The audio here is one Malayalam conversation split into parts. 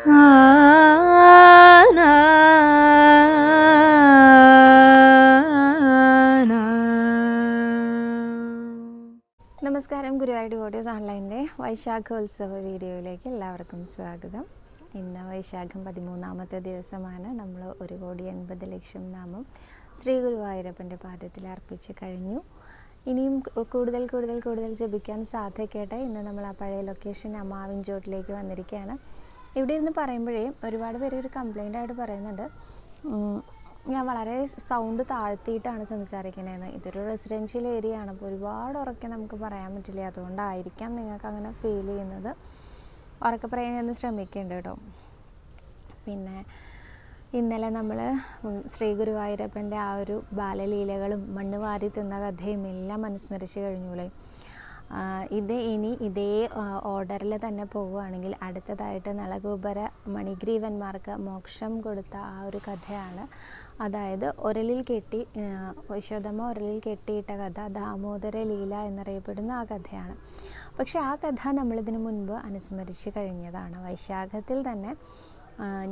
നമസ്കാരം. ഗുരുവായൂർ ഓഡിയോസ് ഓൺലൈന്റെ വൈശാഖോത്സവ വീഡിയോയിലേക്ക് എല്ലാവർക്കും സ്വാഗതം. ഇന്ന് വൈശാഖം പതിമൂന്നാമത്തെ ദിവസമാണ്. നമ്മൾ ഒരു കോടി എൺപത് ലക്ഷം നാമം ശ്രീ ഗുരുവായൂരപ്പന്റെ പാദത്തിൽ അർപ്പിച്ച് കഴിഞ്ഞു. ഇനിയും കൂടുതൽ കൂടുതൽ കൂടുതൽ ജപിക്കാൻ സാധിക്കട്ടെ ഇന്ന് നമ്മൾ ആ പഴയ ലൊക്കേഷൻ അമാവിൻ ചോട്ടിലേക്ക് വന്നിരിക്കുകയാണ്. ഇവിടെ ഇരുന്ന് പറയുമ്പോഴേ ഒരുപാട് പേര് ഒരു കംപ്ലൈന്റ് ആയിട്ട് പറയുന്നുണ്ട്. ഞാൻ വളരെ സൗണ്ട് താഴ്ത്തിയിട്ടാണ് സംസാരിക്കണേന്ന്. ഇതൊരു റെസിഡൻഷ്യൽ ഏരിയ ആണ്. അപ്പോൾ ഒരുപാട് ഉറക്കെ നമുക്ക് പറയാൻ പറ്റില്ല. അതുകൊണ്ടായിരിക്കാം നിങ്ങൾക്ക് അങ്ങനെ ഫീൽ ചെയ്യുന്നത്. ഉറക്കെ പറയാൻ ഞാൻ ശ്രമിക്കുന്നുണ്ട് കേട്ടോ. പിന്നെ ഇന്നലെ നമ്മൾ ശ്രീ ഗുരുവായൂരപ്പന്റെ ആ ഒരു ബാലലീലകളും മണ്ണ് വാരി തിന്ന കഥയും എല്ലാം അനുസ്മരിച്ച് കഴിഞ്ഞൂലേ? ഇത് ഇനി ഇതേ ഓർഡറിൽ തന്നെ പോവുകയാണെങ്കിൽ അടുത്തതായിട്ട് നളഗോപുര മണിഗ്രീവന്മാർക്ക് മോക്ഷം കൊടുത്ത ആ ഒരു കഥയാണ്. അതായത് ഒരലിൽ കെട്ടി യശോദമ്മ ഒരലിൽ കെട്ടിയിട്ട കഥ ദാമോദര ലീല എന്നറിയപ്പെടുന്ന ആ കഥയാണ്. പക്ഷേ ആ കഥ നമ്മളിതിനു മുൻപ് അനുസ്മരിച്ച് കഴിഞ്ഞതാണ്. വൈശാഖത്തിൽ തന്നെ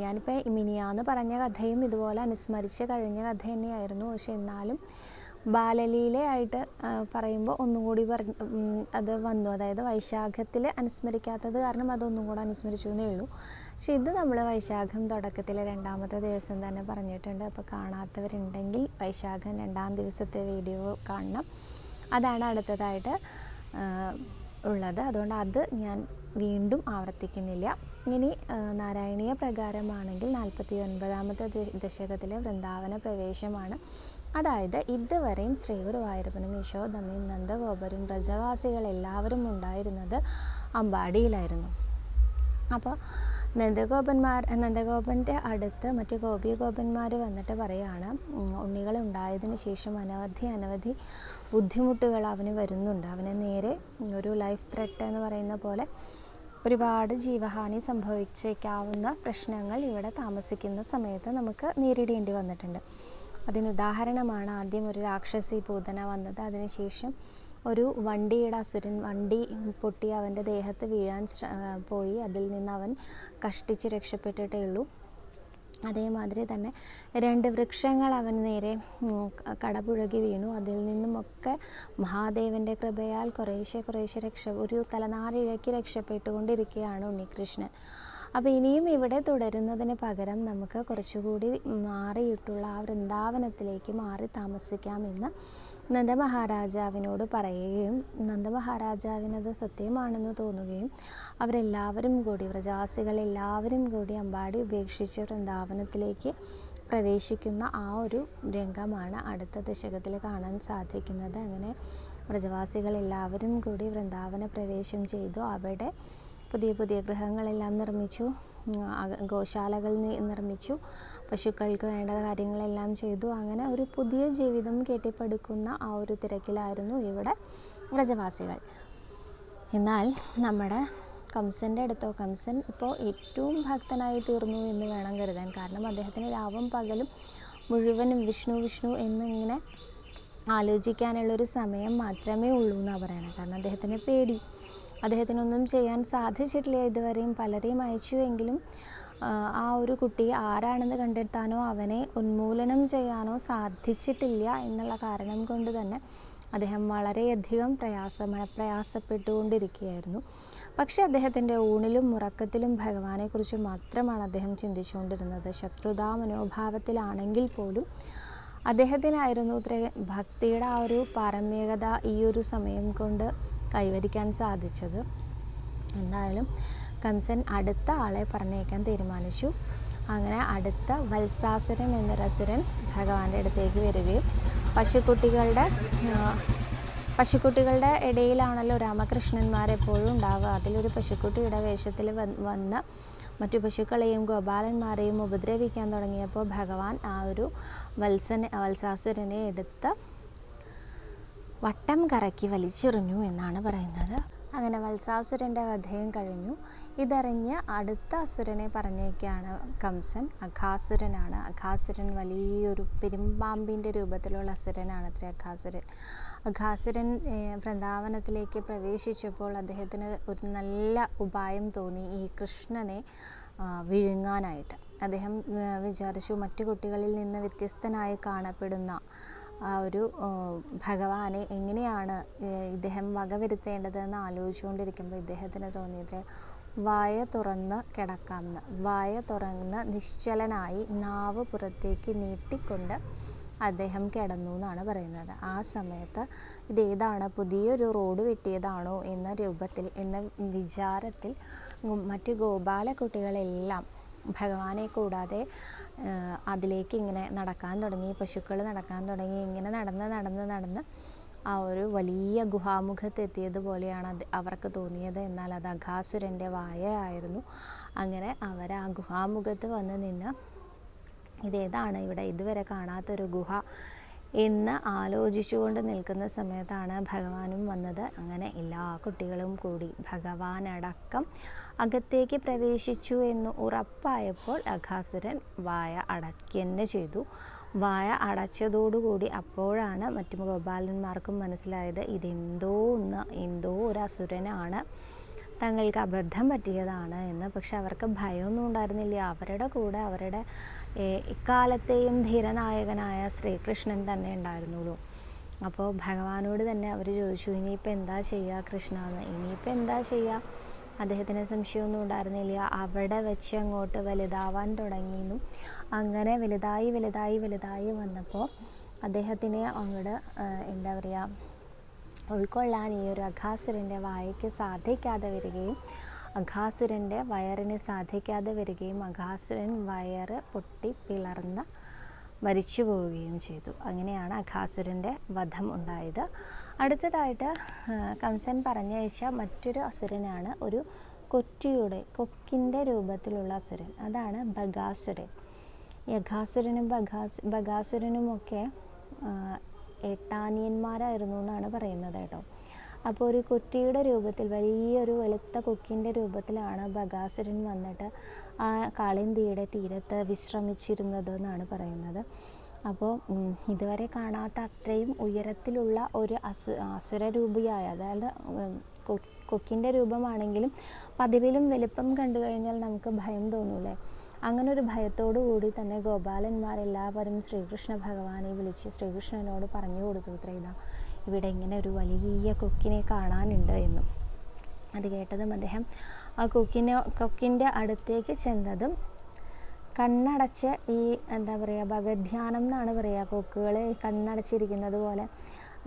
ഞാനിപ്പോൾ മിനിയാന്ന് പറഞ്ഞ കഥയും ഇതുപോലെ അനുസ്മരിച്ച് കഴിഞ്ഞ കഥ തന്നെയായിരുന്നു. പക്ഷെ എന്നാലും ബാലലീലയായിട്ട് പറയുമ്പോൾ ഒന്നും കൂടി അത് വന്നു. അതായത് വൈശാഖത്തിൽ അനുസ്മരിക്കാത്തത് കാരണം അതൊന്നും കൂടെ അനുസ്മരിച്ചു എന്നേ ഉള്ളൂ. പക്ഷെ ഇത് നമ്മൾ വൈശാഖം തുടക്കത്തിലെ രണ്ടാമത്തെ ദിവസം തന്നെ പറഞ്ഞിട്ടുണ്ട്. അപ്പോൾ കാണാത്തവരുണ്ടെങ്കിൽ വൈശാഖം രണ്ടാം ദിവസത്തെ വീഡിയോ കാണണം. അതാണ് അടുത്തതായിട്ട് ഉള്ളത്. അതുകൊണ്ട് അത് ഞാൻ വീണ്ടും ആവർത്തിക്കുന്നില്ല. ഇനി നാരായണീയ പ്രകാരമാണെങ്കിൽ നാൽപ്പത്തി ഒൻപതാമത്തെ ദശകത്തിലെ വൃന്ദാവന പ്രവേശമാണ്. അതായത് ഇതുവരെയും ശ്രീ ഗുരുവായൂരപ്പനും യശോദമ്മയും നന്ദഗോപരും വ്രജവാസികൾ എല്ലാവരും ഉണ്ടായിരുന്നത് അമ്പാടിയിലായിരുന്നു. അപ്പോൾ നന്ദഗോപന്മാർ നന്ദഗോപന്റെ അടുത്ത് മറ്റ് ഗോപിഗോപന്മാർ വന്നിട്ട് പറയുകയാണ് ഉണ്ണികൾ ഉണ്ടായതിന് ശേഷം അനവധി അനവധി ബുദ്ധിമുട്ടുകൾ അവന് വരുന്നുണ്ട്. അവന് നേരെ ഒരു ലൈഫ് ത്രെട്ട് എന്ന് പറയുന്ന പോലെ ഒരുപാട് ജീവഹാനി സംഭവിച്ചേക്കാവുന്ന പ്രശ്നങ്ങൾ ഇവിടെ താമസിക്കുന്ന സമയത്ത് നമുക്ക് നേരിടേണ്ടി വന്നിട്ടുണ്ട്. അതിനുദാഹരണമാണ് ആദ്യം ഒരു രാക്ഷസി പൂതന വന്നത്. അതിനുശേഷം ഒരു വണ്ടിയുടെ അസുരൻ വണ്ടി പൊട്ടി അവന്റെ ദേഹത്ത് വീഴാൻ പോയി. അതിൽ നിന്ന് അവൻ കഷ്ടിച്ച് രക്ഷപ്പെട്ടിട്ടേ ഉള്ളൂ. അതേമാതിരി തന്നെ രണ്ട് വൃക്ഷങ്ങൾ അവൻ നേരെ കടപുഴകി വീണു. അതിൽ നിന്നുമൊക്കെ മഹാദേവന്റെ കൃപയാൽ കുറേശ്ശെ കുറേശ്ശെ രക്ഷ ഒരു തലനാരിഴയ്ക്ക് രക്ഷപ്പെട്ടുകൊണ്ടിരിക്കുകയാണ് ഉണ്ണികൃഷ്ണൻ. അപ്പോൾ ഇനിയും ഇവിടെ തുടരുന്നതിന് പകരം നമുക്ക് കുറച്ചുകൂടി മാറിയിട്ടുള്ള ആ വൃന്ദാവനത്തിലേക്ക് മാറി താമസിക്കാമെന്ന് നന്ദമഹാരാജാവിനോട് പറയുകയും നന്ദമഹാരാജാവിനത് സത്യമാണെന്ന് തോന്നുകയും അവരെല്ലാവരും കൂടി വ്രജവാസികളെല്ലാവരും കൂടി അമ്പാടി ഉപേക്ഷിച്ച് വൃന്ദാവനത്തിലേക്ക് പ്രവേശിക്കുന്ന ആ ഒരു രംഗമാണ് അടുത്ത ദശകത്തിൽ കാണാൻ സാധിക്കുന്നത്. അങ്ങനെ വ്രജവാസികളെല്ലാവരും കൂടി വൃന്ദാവന പ്രവേശം ചെയ്തു. അവിടെ പുതിയ പുതിയ ഗൃഹങ്ങളെല്ലാം നിർമ്മിച്ചു. ഗോശാലകൾ നിർമ്മിച്ചു. പശുക്കൾക്ക് വേണ്ട കാര്യങ്ങളെല്ലാം ചെയ്തു. അങ്ങനെ ഒരു പുതിയ ജീവിതം കെട്ടിപ്പടുക്കുന്ന ആ ഒരു തിരക്കിലായിരുന്നു ഇവിടെ വ്രജവാസികൾ. എന്നാൽ നമ്മുടെ കംസന്റെ അടുത്തോ കംസൻ ഇപ്പോൾ ഏറ്റവും ഭക്തനായി തീർന്നു എന്ന് വേണം കരുതാൻ. കാരണം അദ്ദേഹത്തിന് രാവും പകലും മുഴുവനും വിഷ്ണു വിഷ്ണു എന്നിങ്ങനെ ആലോചിക്കാനുള്ളൊരു സമയം മാത്രമേ ഉള്ളൂ എന്നാണ് പറയണത് കാരണം അദ്ദേഹത്തിന് പേടി. അദ്ദേഹത്തിനൊന്നും ചെയ്യാൻ സാധിച്ചിട്ടില്ല. ഇതുവരെയും പലരെയും അയച്ചുവെങ്കിലും ആ, ഒരു കുട്ടി ആരാണെന്ന് കണ്ടെത്താനോ അവനെ ഉന്മൂലനം ചെയ്യാനോ സാധിച്ചിട്ടില്ല എന്നുള്ള കാരണം കൊണ്ട് തന്നെ അദ്ദേഹം വളരെയധികം പ്രയാസ പ്രയാസപ്പെട്ടുകൊണ്ടിരിക്കുകയായിരുന്നു പക്ഷേ അദ്ദേഹത്തിന്റെ ഊണിലും ഉറക്കത്തിലും ഭഗവാനെക്കുറിച്ച് മാത്രമാണ് അദ്ദേഹം ചിന്തിച്ചുകൊണ്ടിരുന്നത്. ശത്രുതാ മനോഭാവത്തിലാണെങ്കിൽ പോലും അദ്ദേഹത്തിനായിരുന്നു ഭക്തിയുടെ ആ ഒരു പാരമ്യകത ഈ ഒരു സമയം കൊണ്ട് കൈവരിക്കാൻ സാധിച്ചത്. എന്തായാലും കംസൻ അടുത്ത ആളെ പറഞ്ഞേക്കാൻ തീരുമാനിച്ചു. അങ്ങനെ അടുത്ത വത്സാസുരൻ എന്നൊരസുരൻ ഭഗവാന്റെ അടുത്തേക്ക് വരികയും പശുക്കുട്ടികളുടെ പശുക്കുട്ടികളുടെ ഇടയിലാണല്ലോ രാമകൃഷ്ണന്മാർ എപ്പോഴും ഉണ്ടാവുക. അതിലൊരു പശുക്കുട്ടിയുടെ വേഷത്തിൽ വന്ന് മറ്റു പശുക്കളെയും ഗോപാലന്മാരെയും ഉപദ്രവിക്കാൻ തുടങ്ങിയപ്പോൾ ഭഗവാൻ ആ ഒരു വത്സനെ വത്സാസുരനെ എടുത്ത് വട്ടം കറക്കി വലിച്ചെറിഞ്ഞു എന്നാണ് പറയുന്നത്. അങ്ങനെ വത്സാസുരന്റെ വധയും കഴിഞ്ഞു. ഇതറിഞ്ഞ് അടുത്ത അസുരനെ പറഞ്ഞേക്കാണ് കംസൻ. അഘാസുരനാണ് അഘാസുരൻ വലിയൊരു പെരുമ്പാമ്പിന്റെ രൂപത്തിലുള്ള അസുരനാണ് അത്ര അഘാസുരൻ അഘാസുരൻ വൃന്ദാവനത്തിലേക്ക് പ്രവേശിച്ചപ്പോൾ അദ്ദേഹത്തിന് ഒരു നല്ല ഉപായം തോന്നി ഈ കൃഷ്ണനെ വിഴുങ്ങാനായിട്ട്. അദ്ദേഹം വിചാരിച്ചു മറ്റു കുട്ടികളിൽ നിന്ന് വ്യത്യസ്തനായി കാണപ്പെടുന്ന ആ ഒരു ഭഗവാനെ എങ്ങനെയാണ് ഇദ്ദേഹം വകവരുത്തേണ്ടതെന്ന് ആലോചിച്ചുകൊണ്ടിരിക്കുമ്പോൾ ഇദ്ദേഹത്തിന് തോന്നിയത് വായ തുറന്ന് കിടക്കാമെന്ന്. വായ തുറന്ന് നിശ്ചലനായി നാവ് പുറത്തേക്ക് നീട്ടിക്കൊണ്ട് അദ്ദേഹം കിടന്നു എന്നാണ് പറയുന്നത്. ആ സമയത്ത് ഇതേതാണ് പുതിയൊരു റോഡ് വെട്ടിയതാണോ എന്ന രൂപത്തിൽ എന്ന വിചാരത്തിൽ മറ്റ് ഗോപാല കുട്ടികളെല്ലാം ഭഗവാനെ കൂടാതെ അതിലേക്ക് ഇങ്ങനെ നടക്കാൻ തുടങ്ങി പശുക്കൾ നടക്കാൻ തുടങ്ങി ഇങ്ങനെ നടന്ന് നടന്ന് നടന്ന് ആ ഒരു വലിയ ഗുഹാമുഖത്ത് എത്തിയതുപോലെയാണ് അത് അവർക്ക് തോന്നിയത്. എന്നാൽ അത് അഘാസുരന്റെ വായയായിരുന്നു. അങ്ങനെ അവർ ആ ഗുഹാമുഖത്ത് വന്ന് നിന്ന് ഇതേതാണ് ഇവിടെ ഇതുവരെ കാണാത്തൊരു ഗുഹ. എന്ന് ആലോചിച്ചുകൊണ്ട് നിൽക്കുന്ന സമയത്താണ് ഭഗവാനും വന്നത്. അങ്ങനെ എല്ലാ കുട്ടികളും കൂടി ഭഗവാനടക്കം അകത്തേക്ക് പ്രവേശിച്ചു എന്ന് ഉറപ്പായപ്പോൾ അഘാസുരൻ വായ അടയ്ക്കന്നെ ചെയ്തു. വായ അടച്ചതോടുകൂടി അപ്പോഴാണ് മറ്റു ഗോപാലന്മാർക്കും മനസ്സിലായത് ഇതെന്തോ ഒന്ന് എന്തോ ഒരു അസുരനാണ്. തങ്ങൾക്ക് അബദ്ധം പറ്റിയതാണ് എന്ന്. പക്ഷെ അവർക്ക് ഭയമൊന്നും ഉണ്ടായിരുന്നില്ല. അവരുടെ കൂടെ അവരുടെ ഇക്കാലത്തെയും ധീരനായകനായ ശ്രീകൃഷ്ണൻ തന്നെ ഉണ്ടായിരുന്നുള്ളൂ. അപ്പോൾ ഭഗവാനോട് തന്നെ അവർ ചോദിച്ചു ഇനിയിപ്പോൾ എന്താ ചെയ്യുക കൃഷ്ണ എന്ന് ഇനിയിപ്പോൾ എന്താ ചെയ്യുക അദ്ദേഹത്തിന് സംശയമൊന്നും ഉണ്ടായിരുന്നില്ല. അവിടെ വെച്ച് അങ്ങോട്ട് വലുതാവാൻ തുടങ്ങിയെന്നും അങ്ങനെ വലുതായി വലുതായി വലുതായി വന്നപ്പോൾ അദ്ദേഹത്തിന് അങ്ങോട്ട് എന്താ പറയുക ഉൾക്കൊള്ളാൻ ഈ ഒരു അഘാസുരന്റെ വായയ്ക്ക് സാധിക്കാതെ വരികയും അഘാസുരന്റെ വയറിന് സാധിക്കാതെ വരികയും അഘാസുരൻ വയറ് പൊട്ടി പിളർന്ന് മരിച്ചു പോവുകയും ചെയ്തു. അങ്ങനെയാണ് അഘാസുരന്റെ വധം ഉണ്ടായത്. അടുത്തതായിട്ട് കംസൻ പറഞ്ഞയച്ച മറ്റൊരു അസുരനാണ് ഒരു കൊറ്റിയുടെ കൊക്കിന്റെ രൂപത്തിലുള്ള അസുരൻ. അതാണ് ബഗാസുരൻ. യഘാസുരനും ബഗാസ് ബഗാസുരനുമൊക്കെ ആ, ഏട്ടാനിയന്മാരായിരുന്നു എന്നാണ് പറയുന്നത് കേട്ടോ. അപ്പോൾ ഒരു കുറ്റിയുടെ രൂപത്തിൽ വലിയൊരു വെളുത്ത കൊക്കിന്റെ രൂപത്തിലാണ് ബകാസുരൻ വന്നിട്ട് ആ കാളിന്തിയുടെ തീരത്ത് വിശ്രമിച്ചിരുന്നത് എന്നാണ് പറയുന്നത് അപ്പോൾ ഇതുവരെ കാണാത്ത അത്രയും ഉയരത്തിലുള്ള ഒരു അസു അസുരരൂപിയായ അതായത് കൊക്കിന്റെ രൂപമാണെങ്കിലും പതിവിലും വലിപ്പം കണ്ടു കഴിഞ്ഞാൽ നമുക്ക് ഭയം തോന്നൂലേ? അങ്ങനെ ഒരു ഭയത്തോടു കൂടി തന്നെ ഗോപാലന്മാരെല്ലാവരും ശ്രീകൃഷ്ണ ഭഗവാനെ വിളിച്ച് ശ്രീകൃഷ്ണനോട് പറഞ്ഞു കൊടുത്തു ഇത്രയും ഇവിടെ ഇങ്ങനെ ഒരു വലിയ കൊക്കിനെ കാണാനുണ്ട് എന്നും. അത് കേട്ടതും അദ്ദേഹം ആ കൊക്കിനെ കൊക്കിന്റെ അടുത്തേക്ക് ചെന്നതും കണ്ണടച്ച് ഈ എന്താ പറയുക ഭഗധ്യാനം എന്നാണ് പറയുക കൊക്കുകൾ കണ്ണടച്ചിരിക്കുന്നത് പോലെ.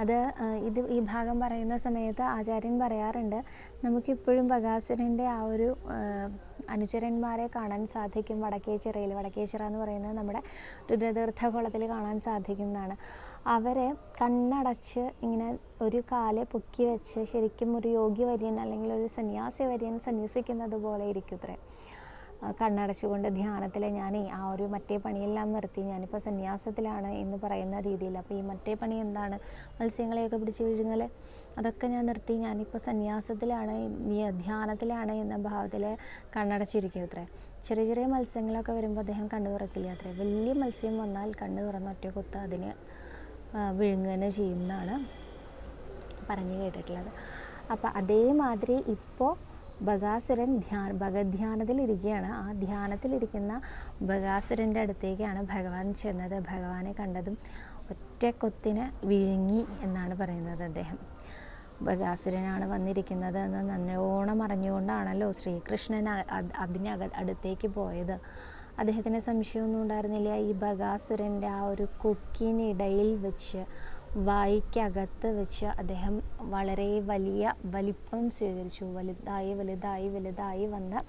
അത് ഇത് ഈ ഭാഗം പറയുന്ന സമയത്ത് ആചാര്യൻ പറയാറുണ്ട് നമുക്കിപ്പോഴും ബകാസുരന്റെ ആ ഒരു അനുചരന്മാരെ കാണാൻ സാധിക്കും. വടക്കേച്ചിറയിൽ വടക്കേച്ചിറ എന്ന് പറയുന്നത് നമ്മുടെ രുദ്രതീർത്ഥ കുളത്തിൽ കാണാൻ സാധിക്കുന്നതാണ്. അവരെ കണ്ണടച്ച് ഇങ്ങനെ ഒരു കാൽ പൊക്കി വെച്ച് ശരിക്കും ഒരു യോഗി വര്യൻ അല്ലെങ്കിൽ ഒരു സന്യാസി വര്യൻ സന്യസിക്കുന്നത് പോലെ ഇരിക്കും കണ്ണടച്ചുകൊണ്ട് ധ്യാനത്തിൽ ഞാൻ ആ ഒരു മറ്റേ പണിയെല്ലാം നിർത്തി. ഞാനിപ്പോൾ സന്യാസത്തിലാണ് എന്ന് പറയുന്ന രീതിയിൽ. അപ്പോൾ ഈ മറ്റേ പണി എന്താണ്? മത്സ്യങ്ങളെയൊക്കെ പിടിച്ച് വിഴുങ്ങൽ അതൊക്കെ ഞാൻ നിർത്തി. ഞാനിപ്പോൾ സന്യാസത്തിലാണ് ധ്യാനത്തിലാണ് എന്ന ഭാവത്തിൽ കണ്ണടച്ചിരിക്കും അത്രേ ചെറിയ ചെറിയ മത്സ്യങ്ങളൊക്കെ വരുമ്പോൾ അദ്ദേഹം കണ്ണു തുറക്കില്ല അത്രേ. വലിയ മത്സ്യം വന്നാൽ കണ്ണു തുറന്ന് ഒറ്റ കുത്ത് അതിന് വിഴുങ്ങുക ചെയ്യും പറഞ്ഞു കേട്ടിട്ടുള്ളത്. അപ്പോൾ അതേമാതിരി ഇപ്പോൾ ബഗാസുരൻ ധ്യാന ഭഗധ്യാനത്തിലിരിക്കുകയാണ് ആ ധ്യാനത്തിലിരിക്കുന്ന ബഗാസുരന്റെ അടുത്തേക്കാണ് ഭഗവാൻ ചെന്നത്. ഭഗവാനെ കണ്ടതും ഒറ്റ കൊത്തിന് വിഴുങ്ങി എന്നാണ് പറയുന്നത് അദ്ദേഹം. ബഗാസുരനാണ് വന്നിരിക്കുന്നത് എന്ന് നല്ലോണം അറിഞ്ഞുകൊണ്ടാണല്ലോ ശ്രീകൃഷ്ണൻ അതിനക അടുത്തേക്ക് പോയത്. അദ്ദേഹത്തിന് സംശയമൊന്നും ഉണ്ടായിരുന്നില്ല. ഈ ബഗാസുരന്റെ ആ ഒരു കൊക്കിനിടയിൽ വെച്ച് വായിക്കകത്ത് വെച്ച് അദ്ദേഹം വളരെ വലിയ വലിപ്പം സ്വീകരിച്ചു. വലുതായി വലുതായി വലുതായി വന്ന്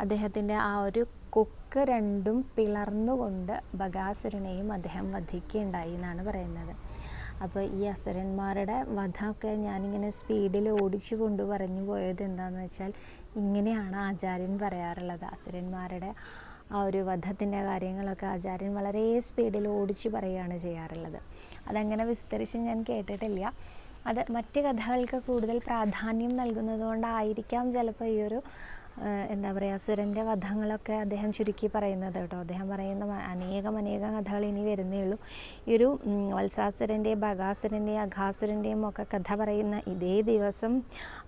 അദ്ദേഹത്തിന്റെ ആ ഒരു കൊക്ക് രണ്ടും പിളർന്നുകൊണ്ട് ബകാസുരനെയും അദ്ദേഹം വധിക്കുകയുണ്ടായി എന്നാണ് പറയുന്നത്. അപ്പോൾ ഈ അസുരന്മാരുടെ വധമൊക്കെ ഞാനിങ്ങനെ സ്പീഡിൽ ഓടിച്ചു കൊണ്ട് പറഞ്ഞു പോയത് എന്താണെന്ന് വെച്ചാൽ ഇങ്ങനെയാണ് ആചാര്യൻ പറയാറുള്ളത്. അസുരന്മാരുടെ ആ ഒരു വധത്തിന്റെ കാര്യങ്ങളൊക്കെ ആചാര്യൻ വളരെ സ്പീഡിൽ ഓടിച്ചു പറയുകയാണ് ചെയ്യാറുള്ളത്. അതങ്ങനെ വിസ്തരിച്ച് ഞാൻ കേട്ടിട്ടില്ല. അത് മറ്റ് കഥകൾക്ക് കൂടുതൽ പ്രാധാന്യം നൽകുന്നതുകൊണ്ടായിരിക്കാം ചിലപ്പോൾ ഈ ഒരു എന്താ പറയുക അസുരന്റെ വധങ്ങളൊക്കെ അദ്ദേഹം ചുരുക്കി പറയുന്നത് കേട്ടോ. അദ്ദേഹം പറയുന്ന അനേകം അനേകം കഥകൾ ഇനി വരുന്നേ ഉള്ളൂ. ഈ ഒരു വത്സാസുരന്റെയും ബകാസുരന്റെയും അഘാസുരന്റെയും ഒക്കെ കഥ പറയുന്ന ഇതേ ദിവസം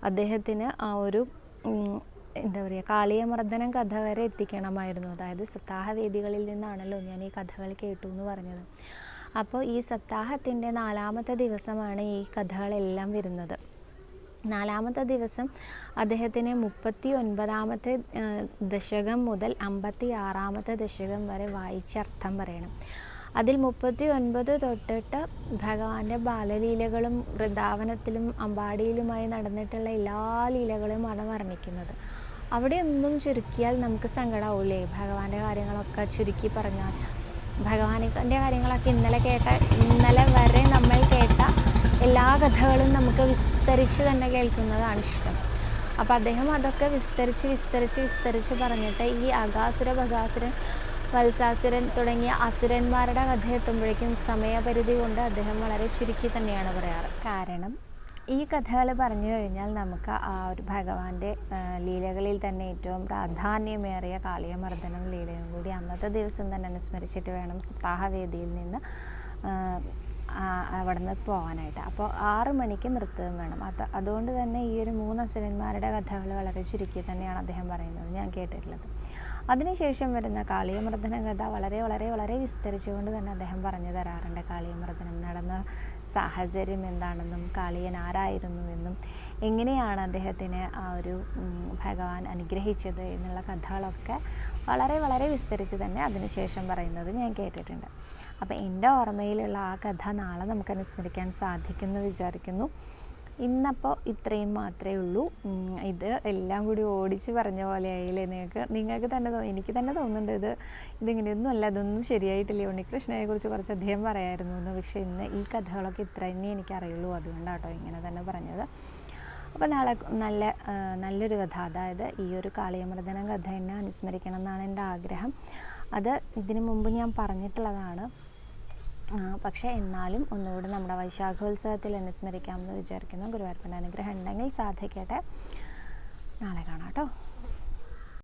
അദ്ദേഹത്തിന് ആ ഒരു എന്താ പറയുക കാളിയമർദ്ദനം കഥ വരെ എത്തിക്കണമായിരുന്നു. അതായത് സപ്താഹ വേദികളിൽ നിന്നാണല്ലോ ഞാൻ ഈ കഥകൾ കേട്ടു എന്ന് പറഞ്ഞത്. അപ്പോൾ ഈ സപ്താഹത്തിന്റെ നാലാമത്തെ ദിവസമാണ് ഈ കഥകളെല്ലാം വരുന്നത്. നാലാമത്തെ ദിവസം അദ്ദേഹത്തിന് മുപ്പത്തി ഒൻപതാമത്തെ ദശകം മുതൽ അമ്പത്തി ആറാമത്തെ ദശകം വരെ വായിച്ചർത്ഥം പറയണം. അതിൽ മുപ്പത്തി ഒൻപത് തൊട്ടിട്ട് ഭഗവാന്റെ ബാലലീലകളും വൃന്ദാവനത്തിലും അമ്പാടിയിലുമായി നടന്നിട്ടുള്ള എല്ലാ ലീലകളും ആണ് വർണിക്കുന്നത്. അവിടെ ഒന്നും ചുരുക്കിയാൽ നമുക്ക് സങ്കടമാവില്ലേ ഭഗവാന്റെ കാര്യങ്ങളൊക്കെ ചുരുക്കി പറഞ്ഞാൽ. ഭഗവാന്റെ കാര്യങ്ങളൊക്കെ ഇന്നലെ കേട്ട ഇന്നലെ വരെ നമ്മൾ കേട്ട എല്ലാ കഥകളും നമുക്ക് വിസ്തരിച്ച് തന്നെ കേൾക്കുന്നതാണ് ഇഷ്ടം. അപ്പോൾ അദ്ദേഹം അതൊക്കെ വിസ്തരിച്ച് വിസ്തരിച്ച് വിസ്തരിച്ച് പറഞ്ഞിട്ട് ഈ അഗാസുര ബകാസുരൻ വത്സാസുരൻ തുടങ്ങിയ അസുരന്മാരുടെ കഥ എത്തുമ്പോഴേക്കും സമയപരിധി കൊണ്ട് അദ്ദേഹം വളരെ ചുരുക്കി തന്നെയാണ് പറയാറ്. കാരണം ഈ കഥകൾ പറഞ്ഞു കഴിഞ്ഞാൽ നമുക്ക് ആ ഒരു ഭഗവാന്റെ ലീലകളിൽ തന്നെ ഏറ്റവും പ്രാധാന്യമേറിയ കാളിയമർദ്ദനം ലീലയും കൂടി അന്നത്തെ ദിവസം തന്നെ അനുസ്മരിച്ചിട്ട് വേണം സപ്താഹവേദിയിൽ നിന്ന് അവിടുന്ന് പോകാനായിട്ട്. അപ്പോൾ ആറ് മണിക്ക് നൃത്തം വേണം. അത് അതുകൊണ്ട് തന്നെ ഈ ഒരു മൂന്ന് അസുരന്മാരുടെ കഥകൾ വളരെ ചുരുക്കി തന്നെയാണ് അദ്ദേഹം പറയുന്നത് ഞാൻ കേട്ടിട്ടുള്ളത്. അതിനുശേഷം വരുന്ന കാളിയമർദ്ദന കഥ വളരെ വളരെ വളരെ വിസ്തരിച്ചുകൊണ്ട് തന്നെ അദ്ദേഹം പറഞ്ഞു തരാറുണ്ട്. കാളിയമർദ്ദനം നടന്ന സാഹചര്യം എന്താണെന്നും കാളിയൻ ആരായിരുന്നു എന്നും എങ്ങനെയാണ് അദ്ദേഹത്തിന് ആ ഒരു ഭഗവാൻ അനുഗ്രഹിച്ചത് എന്നുള്ള കഥകളൊക്കെ വളരെ വളരെ വിസ്തരിച്ച് തന്നെ അതിനുശേഷം പറയുന്നത് ഞാൻ കേട്ടിട്ടുണ്ട്. അപ്പോൾ എന്റെ ഓർമ്മയിലുള്ള ആ കഥ നാളെ നമുക്ക് അനുസ്മരിക്കാൻ സാധിക്കുമെന്ന് വിചാരിക്കുന്നു. ഇന്നപ്പോൾ ഇത്രയും മാത്രമേ ഉള്ളൂ. ഇത് എല്ലാം കൂടി ഓടിച്ച് പറഞ്ഞ പോലെ ആയില്ലേ നിങ്ങൾക്ക്? നിങ്ങൾക്ക് തന്നെ എനിക്ക് തന്നെ തോന്നുന്നുണ്ട് ഇത്. ഇതിങ്ങനെയൊന്നും അല്ല ഇതൊന്നും ശരിയായിട്ടില്ല. ഉണ്ണികൃഷ്ണനെ കുറിച്ച് കുറച്ച് അധികം പറയായിരുന്നു എന്ന് പക്ഷേ ഇന്ന് ഈ കഥകളൊക്കെ ഇത്ര തന്നെ എനിക്ക് അറിയുള്ളൂ അതുകൊണ്ടാട്ടോ ഇങ്ങനെ തന്നെ പറഞ്ഞത്. അപ്പോൾ നാളെ നല്ല നല്ലൊരു കഥ. അതായത് ഈ ഒരു കാളിയമർദ്ദനം കഥ എന്നെ അനുസ്മരിക്കണം എന്നാണ് എന്റെ ആഗ്രഹം. അത് ഇതിനു മുമ്പ് ഞാൻ പറഞ്ഞിട്ടുള്ളതാണ്. പക്ഷേ എന്നാലും ഒന്നുകൂടി നമ്മുടെ വൈശാഖോത്സവത്തിൽ അനുസ്മരിക്കാമെന്ന് വിചാരിക്കുന്നു. ഗുരുവായൂരപ്പന്റെ അനുഗ്രഹം ഉണ്ടെങ്കിൽ സാധിക്കട്ടെ നാളെ കാണാം കേട്ടോ.